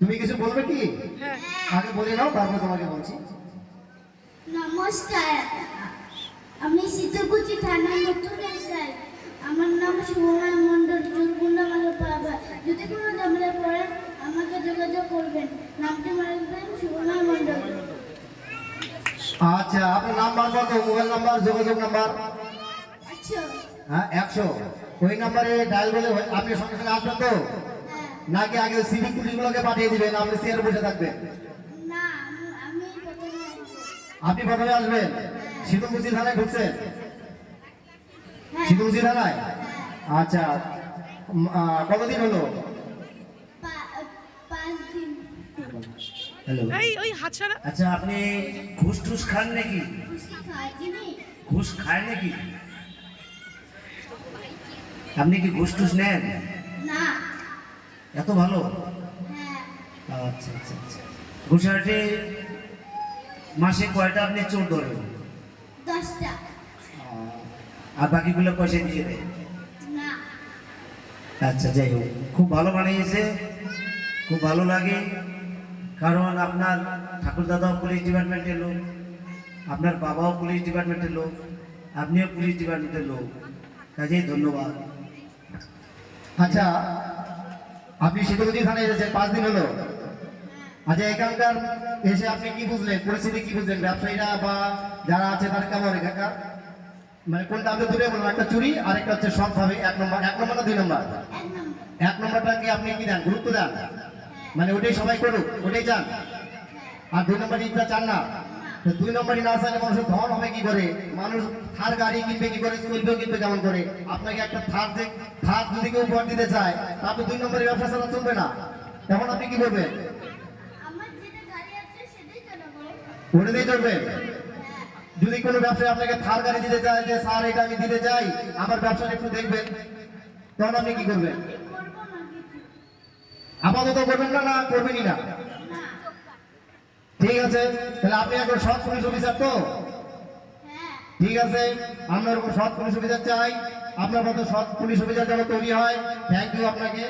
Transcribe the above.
তুমি কিছু বলবে কি? হ্যাঁ। আগে বলে নাও তারপর তোমাকে বলছি। নমস্কার। আমি শীতলকুচি থানার নতুন এসআই। আমার নাম শুভমান মণ্ডল চুলকুন্ডা মালো পাবা যদি কোনো ঝামেলা পড়েন আমাকে যোগাযোগ করবেন। নামটি মারবেন শুভমান মণ্ডল। আচ্ছা আপনার নাম্বার কত মোবাইল নাম্বার যোগাযোগ নাম্বার। আচ্ছা হ্যাঁ একশো। ওই নাম্বারে ডায়াল করলে আপনি সঙ্গে সঙ্গে আসবেন তো? নাকি আগে সিভিক পুলিশগুলোকে পাঠিয়ে দিবেন আপনি চেয়ারে বসে থাকবেন না আমি- আমি প্রথমে আসব। আপনি প্রথমে আসবেন? শীতলকুচি থানায় ঢুকছেন? হ্যাঁ। শীতলকুচি থানায়? আচ্ছা কতদিন হলো? পা- পাঁচ দিন। হ্যালো। এই ওই হাত ছাড়া আচ্ছা আপনি ঘুষ টুস খান নাকি? ঘুষ খায় নাকি? আপনি কি ঘুষ টুস নেন? এত ভালো? হ্যাঁ। আচ্ছা আচ্ছা আচ্ছা। ঘুষাটে মাসে কয়টা আপনি চোর ধরেন? দশটা। আর বাকিগুলো পয়সা দিয়ে দেয়? আচ্ছা যাই হোক। খুব ভালো বানিয়েছে। খুব ভালো লাগে। কারণ আপনার ঠাকুর দাদাও পুলিশ ডিপার্টমেন্টের লোক আপনার বাবাও পুলিশ ডিপার্টমেন্টের লোক আপনিও পুলিশ ডিপার্টমেন্টের লোক। কাজেই ধন্যবাদ। আচ্ছা আপনি শীতলকুচি থানায় এসেছেন পাঁচ দিন হলো। আচ্ছা এখানকার এসে আপনি কি বুঝলেন? পরিস্থিতি কি বুঝলেন? ব্যবসায়ীরা বা যারা আছে তার কেমন এখানকার? মানে কোনটা আপনি দূরে বলুন একটা চুরি আর একটা হচ্ছে সৎ ভাবে এক নম্বর। এক নম্বর না দুই নম্বর? এক নম্বর এক নম্বরটা কি আপনি কি দেন? গুরুত্ব দেন। মানে ওটাই সবাই করুক, ওটাই চান। আর দুই নম্বর ইটটা চান না? দুই নম্বরই না চাইলে মানুষের ধন হবে কি করে? মানুষ থার গাড়ি কিনবে কি করে? চলবেও কিনবে কেমন করে? আপনাকে একটা থার যে থার যদি কেউ উপহার দিতে চায় তারপর দুই নম্বরের ব্যবসা ছাড়া চলবে না। তখন আপনি কি করবেন? চালাবো চলবে? যদি কোনো ব্যবসায়ী আপনাকে থার গাড়ি দিতে চায় যে স্যার এটা আমি দিতে চাই আমার ব্যবসাটা একটু দেখবেন। তখন আপনি কি করবেন? আপাতত করবেন না না করবেনই না। ঠিক আছে? তাহলে আপনি এখন সৎ পুলিশ অফিসার তো? ঠিক আছে? আমরা ওরকম সৎ পুলিশ অফিসার চাই। আপনার মতো সৎ পুলিশ অফিসার যেন তৈরি হয়। থ্যাংক ইউ আপনাকে।